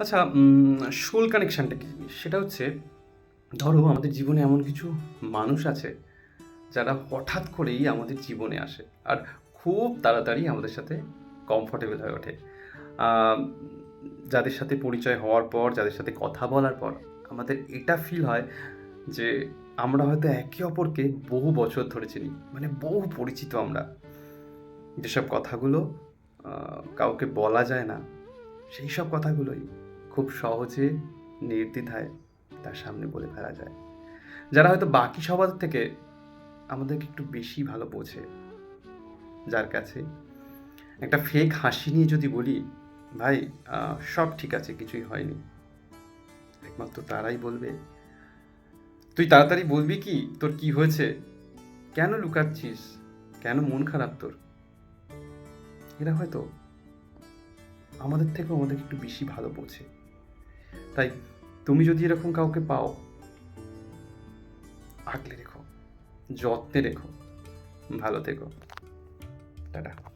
আচ্ছা সোল কানেকশানটা কি? সেটা হচ্ছে, ধরো আমাদের জীবনে এমন কিছু মানুষ আছে, যারা হঠাৎ করেই আমাদের জীবনে আসে আর খুব তাড়াতাড়ি আমাদের সাথে কমফোর্টেবল হয়ে ওঠে। যাদের সাথে পরিচয় হওয়ার পর, যাদের সাথে কথা বলার পর, আমাদের এটা ফিল হয় যে আমরা হয়তো একে অপরকে বহু বছর ধরে চিনি মানে বহু পরিচিত আমরা। যেসব কথাগুলো কাউকে বলা যায় না সেই সব কথাগুলোই খুব সহজে নির্দ্বিধায় তার সামনে বলে ফেলা যায়। যারা হয়তো বাকি সবার থেকে আমাদেরকে একটু বেশি ভালো বোঝে, যার কাছে একটা ফেক হাসি নিয়ে যদি বলি, ভাই সব ঠিক আছে, কিছুই হয়নি। একমাত্র তারাই বলবে, তুই তাড়াতাড়ি বলবি কি? তোর কি হয়েছে? কেন লুকাচ্ছিস? কেন মন খারাপ তোর? এরা হয়তো আমাদের থেকেও আমাদেরকে একটু বেশি ভালো বোঝে। তাই তুমি যদি এরকম কাউকে পাও, আগলে রেখো, যত্নে রেখো, ভালো থেকো। টাটা।